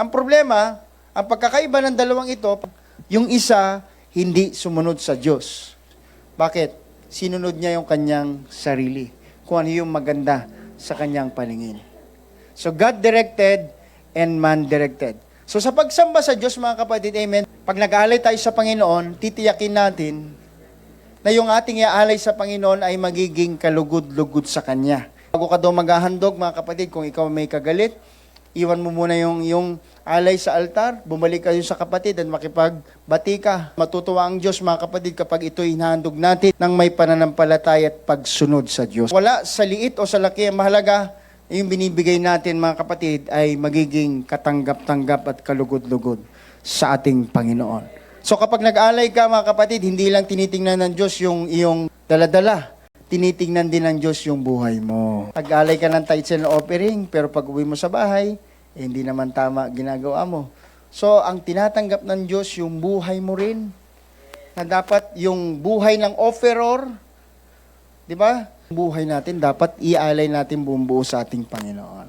Ang problema, ang pagkakaiba ng dalawang ito, yung isa hindi sumunod sa Diyos. Bakit? Sinunod niya yung kanyang sarili. Kung ano yung maganda sa kanyang paningin. So God directed and man directed. So sa pagsamba sa Diyos mga kapatid, amen, pag nag-aalay tayo sa Panginoon, titiyakin natin na yung ating iaalay sa Panginoon ay magiging kalugod-lugod sa Kanya. Bago ka daw maghahandog, mga kapatid, kung ikaw may kagalit, iwan mo muna yung, yung alay sa altar, bumalik kayo sa kapatid at makipagbati ka. Matutuwa ang Diyos, mga kapatid, kapag ito'y hinahandog natin ng may pananampalataya at pagsunod sa Diyos. Wala sa liit o sa laki, ang mahalaga, yung binibigay natin, mga kapatid, ay magiging katanggap-tanggap at kalugod-lugod sa ating Panginoon. So kapag nag-alay ka mga kapatid, hindi lang tinitingnan ng Diyos yung iyong daladala. Tinitingnan din ng Diyos yung buhay mo. Nag-alay ka ng tithes and offering, pero pag uwi mo sa bahay, eh, hindi naman tama ginagawa mo. So ang tinatanggap ng Diyos yung buhay mo rin. Na dapat yung buhay ng offeror, di ba? Buhay natin, dapat ialay natin buong buo sa ating Panginoon.